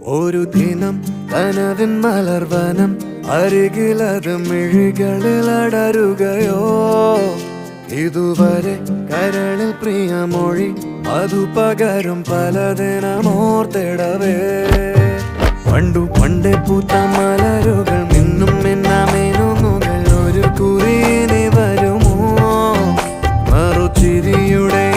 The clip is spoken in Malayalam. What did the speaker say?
ഒരു ദിനം തനവൻ മലർവനം അരികിലത് മിഴികളിൽ അടരുകയോ? ഇതുവരെ കരളിൽ പ്രിയമൊഴി അതു പകരും പലതിനമോർത്തിടവേ പണ്ടു പണ്ടേ പൂത്ത മലരുകൾ മിന്നും ഒരു കുറിയിനി വരുമോ? മറുചിരിയുടെ